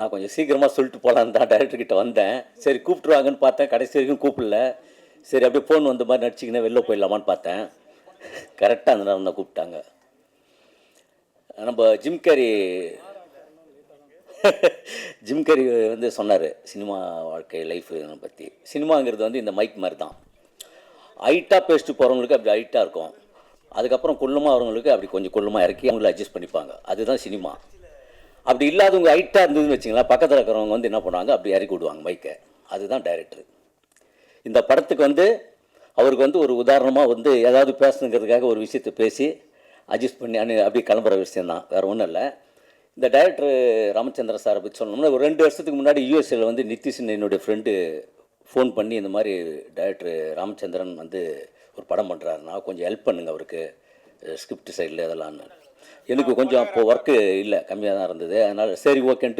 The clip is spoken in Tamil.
நான் கொஞ்சம் சீக்கிரமாக சொல்லிட்டு போகலான்னு தான் டேரக்டர்கிட்ட வந்தேன். சரி கூப்பிட்ருவாங்கன்னு பார்த்தேன். கடைசி வரைக்கும் கூப்பிடல. சரி அப்படியே ஃபோன் வந்த மாதிரி நடிச்சிக்கினே வெளில போயிடலாமான்னு பார்த்தேன். கரெக்டாக அந்த நேரம் தான் கூப்பிட்டாங்க. நம்ம ஜிம் கேரி ஜிம் கேரி வந்து சொன்னார் சினிமா வாழ்க்கை லைஃப் பற்றி சினிமாங்கிறது வந்து இந்த மைக் மாதிரி தான். ஹைட்டாக பேசிட்டு போகிறவங்களுக்கு அப்படி ஹைட்டாக இருக்கும். அதுக்கப்புறம் குள்ளமாக வரவங்களுக்கு அப்படி கொஞ்சம் குள்ளமாக இறக்கி அவங்கள அட்ஜஸ்ட் பண்ணிப்பாங்க. அதுதான் சினிமா. அப்படி இல்லாதவங்க ஹைட்டாக இருந்ததுன்னு வச்சுங்களேன் பக்கத்தில் இருக்கிறவங்க வந்து என்ன பண்ணுவாங்க? அப்படி இறக்கி விடுவாங்க மைக்கை அதுதான் டைரக்டர் இந்த படத்துக்கு வந்து அவருக்கு வந்து ஒரு உதாரணமாக வந்து ஏதாவது பேசணுங்கிறதுக்காக ஒரு விஷயத்தை பேசி அட்ஜஸ்ட் பண்ணி அனு அப்படி கிளம்புற விஷயந்தான் வேறு ஒன்றும் இல்லை. இந்த டைரக்டர் ராமச்சந்திர சாரை பற்றி சொல்லணும்னா ஒரு ரெண்டு வருஷத்துக்கு முன்னாடி யூஎஸ்ஏல வந்து நிதிஷன் என்னுடைய ஃப்ரெண்டு ஃபோன் பண்ணி இந்த மாதிரி டைரக்டர் ராமச்சந்திரன் வந்து ஒரு படம் பண்ணுறாருன்னா கொஞ்சம் ஹெல்ப் பண்ணுங்க அவருக்கு ஸ்கிரிப்ட் சைடில் இதெல்லாம்னு எனக்கு கொஞ்சம் அப்போது ஒர்க்கு இல்லை கம்மியாக தான் இருந்தது. அதனால் சரி ஓகேன்ட்டு